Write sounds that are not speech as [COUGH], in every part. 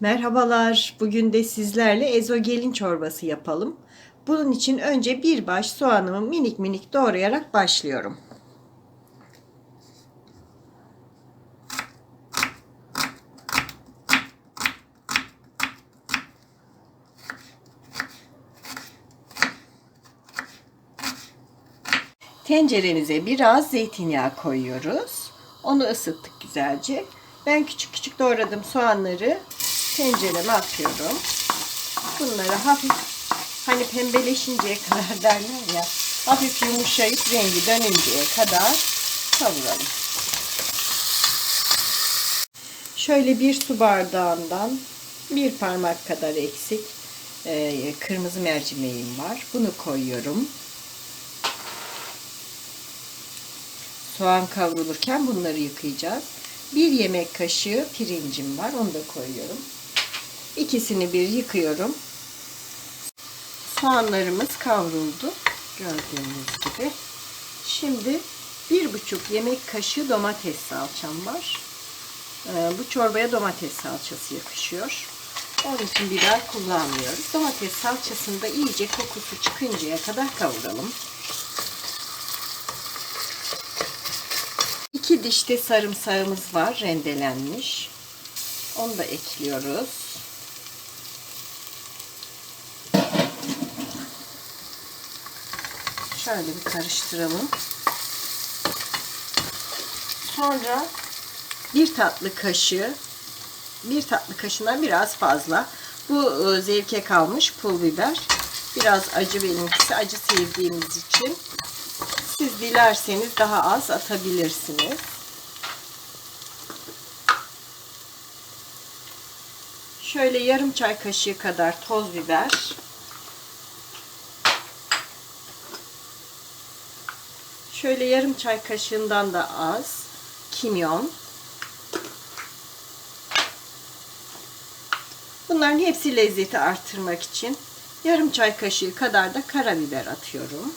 Merhabalar. Bugün de sizlerle ezogelin çorbası yapalım. Bunun için önce bir baş soğanımı minik minik doğrayarak başlıyorum. Tenceremize biraz zeytinyağı koyuyoruz. Onu ısıttık güzelce. Ben küçük küçük doğradım soğanları tencereme atıyorum. Bunları hafif hani pembeleşinceye kadar [LAUGHS] derler ya hafif yumuşayıp rengi dönünceye kadar kavuralım. Şöyle bir su bardağından bir parmak kadar eksik e, kırmızı mercimeğim var. Bunu koyuyorum. Soğan kavrulurken bunları yıkayacağız. Bir yemek kaşığı pirincim var. Onu da koyuyorum. İkisini bir yıkıyorum. Soğanlarımız kavruldu. Gördüğünüz gibi. Şimdi bir buçuk yemek kaşığı domates salçam var. Ee, bu çorbaya domates salçası yakışıyor. Onun için biber kullanmıyoruz. Domates salçasını da iyice kokusu çıkıncaya kadar kavuralım. 2 diş de sarımsağımız var rendelenmiş. Onu da ekliyoruz. Şöyle bir karıştıralım. Sonra bir tatlı kaşığı bir tatlı kaşığına biraz fazla. Bu e, zevke kalmış pul biber. Biraz acı benimkisi. Acı sevdiğimiz için siz dilerseniz daha az atabilirsiniz. Şöyle yarım çay kaşığı kadar toz biber. Şöyle yarım çay kaşığından da az kimyon. Bunların hepsi lezzeti arttırmak için yarım çay kaşığı kadar da karabiber atıyorum.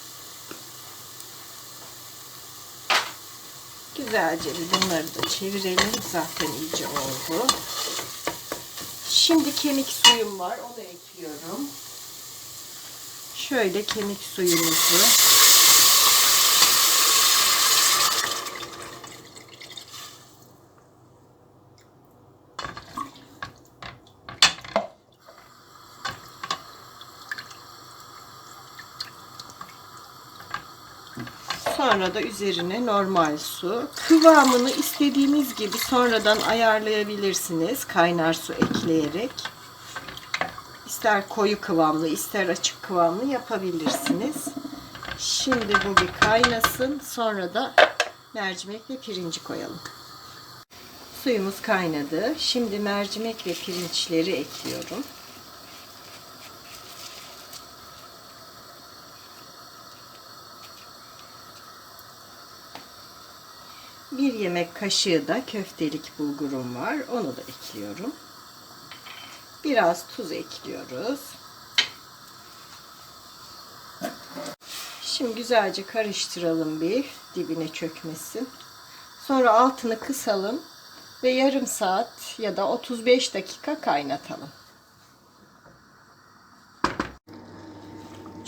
Güzelce bunları da çevirelim. Zaten iyice oldu. Şimdi kemik suyum var. Onu ekliyorum. Şöyle kemik suyumuzu Sonra da üzerine normal su. Kıvamını istediğiniz gibi sonradan ayarlayabilirsiniz. Kaynar su ekleyerek. İster koyu kıvamlı, ister açık kıvamlı yapabilirsiniz. Şimdi bu bir kaynasın. Sonra da mercimek ve pirinci koyalım. Suyumuz kaynadı. Şimdi mercimek ve pirinçleri ekliyorum. Bir yemek kaşığı da köftelik bulgurum var. Onu da ekliyorum. Biraz tuz ekliyoruz. Şimdi güzelce karıştıralım bir dibine çökmesin. Sonra altını kısalım ve yarım saat ya da 35 dakika kaynatalım.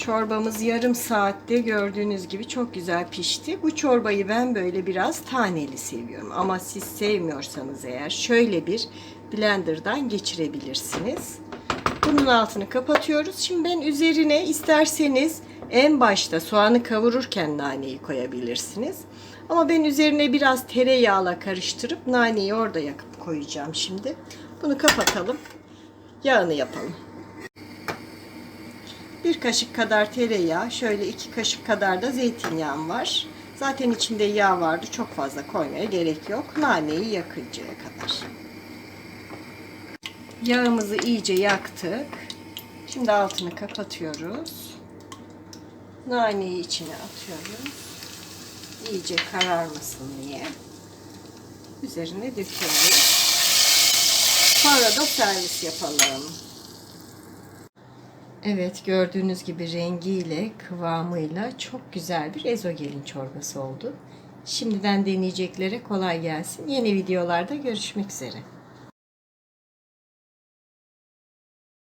Çorbamız yarım saatte gördüğünüz gibi çok güzel pişti. Bu çorbayı ben böyle biraz taneli seviyorum. Ama siz sevmiyorsanız eğer şöyle bir blenderdan geçirebilirsiniz. Bunun altını kapatıyoruz. Şimdi ben üzerine isterseniz en başta soğanı kavururken naneyi koyabilirsiniz. Ama ben üzerine biraz tereyağla karıştırıp naneyi orada yakıp koyacağım şimdi. Bunu kapatalım. Yağını yapalım. Bir kaşık kadar tereyağı, şöyle iki kaşık kadar da zeytinyağım var. Zaten içinde yağ vardı. Çok fazla koymaya gerek yok. Naneyi yakıncaya kadar. Yağımızı iyice yaktık. Şimdi altını kapatıyoruz. Naneyi içine atıyoruz. İyice kararmasın diye. Üzerine dökelim. Sonra da servis yapalım. Evet gördüğünüz gibi rengiyle kıvamıyla çok güzel bir ezogelin çorbası oldu. Şimdiden deneyeceklere kolay gelsin. Yeni videolarda görüşmek üzere.